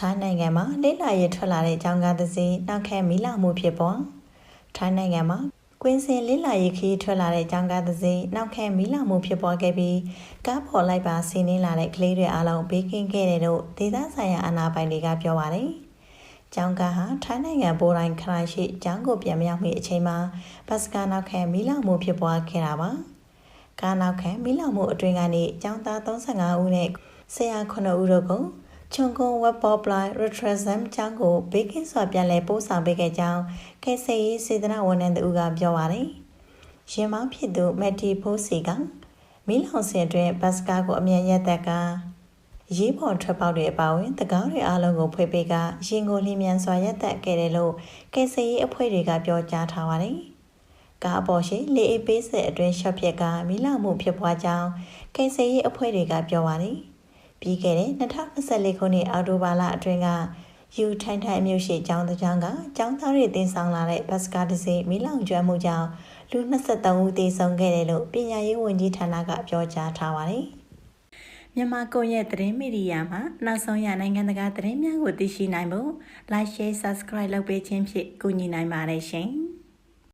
ထိုင်းနိုင်ငံမှာလိလာရေးထွက်လာတဲ့ကြောင်ကားတစ်စီးနောက်ခဲမီးလောင်မှုဖြစ်ပေါ်ထိုင်းနိုင်ငံမှာကွင်းစင်လိလာရေးခီးထွက်လာတဲ့ကြောင်ကားတစ်စီးနောက်ခဲမီးလောင်မှုဖြစ်ပေါ်ခဲ့ပြီးကားပေါ်လိုက်ပါစီးနင်းလာတဲ့ကလေးတွေအားလုံးဘေးကင်းခဲ့တယ်လို့ဒေသဆိုင်ရာအာဏာပိုင်တွေကပြောပါတယ်။ကျောင်းကားဟာထိုင်းနိုင်ငံပိုတိုင်းခရိုင်ရှိကျောင်းကိုပြန်မရောက်မီအချိန်မှာဘတ်စကားနောက်ခဲမီးလောင်မှုဖြစ်ပွားခဲ့တာပါ။ကားနောက်ခဲမီးလောင်မှုအတွင်းကနေကျောင်းသား35ဦးနဲ့ဆရာ9ဦးတို့ကို ချုံကုန်း web popline retrasm ကျောင်းကိုဘေးကင်းစွာပြန်လည်ပို့ဆောင်ပေးခဲ့ကြောင်းကေဆေးရေးစေတနာဝန်ထမ်းတို့ကပြောပါတယ်။ရင်မောင်းဖြစ်သူမက်တီဖိုးစီကမီးလောင်စင်အတွင်းဘတ်စကားကိုအမြန်ရက်သက်ကရေးပေါ်ထွက်ပေါက်တွေအပါအဝင်တကောင်းတွေအားလုံးကိုဖွေပေးကရင်ကိုလျင်မြန်စွာရက်သက်ခဲ့တယ်လို့ကေဆေးရေးအဖွဲ့တွေကပြောကြားထားပါတယ်။ကားအပေါ်ရှိလေအေးပေးစစ်အတွင်းရှော့ဖြစ်ကမီးလောင်မှုဖြစ်ပွားကြောင်းကေဆေးရေးအဖွဲ့တွေကပြောပါတယ်။ ပြီးခဲ့တဲ့2024ခုနှစ်အောက်တိုဘာလအတွင်းကယူထိုင်ထိုင်မြို့ရှိကျောင်းတစ်ကျောင်းကကျောင်းသားတွေတင်ဆောင်လာတဲ့ဘတ်စကားတစ်စီးမီးလောင်ကျွမ်းမှုကြောင့်လူ23ဦးသေဆုံးခဲ့တယ်လို့ပညာရေးဝန်ကြီးဌာနကပြောကြားထားပါတယ်။မြန်မာကွန်ရက်သတင်းမီဒီယာမှာနောက်ဆုံးရနိုင်ငံတကာသတင်းများကိုသိရှိနိုင်ဖို့ Like Share Subscribe လုပ်ပေးခြင်းဖြင့်ကူညီနိုင်ပါတယ်ရှင်။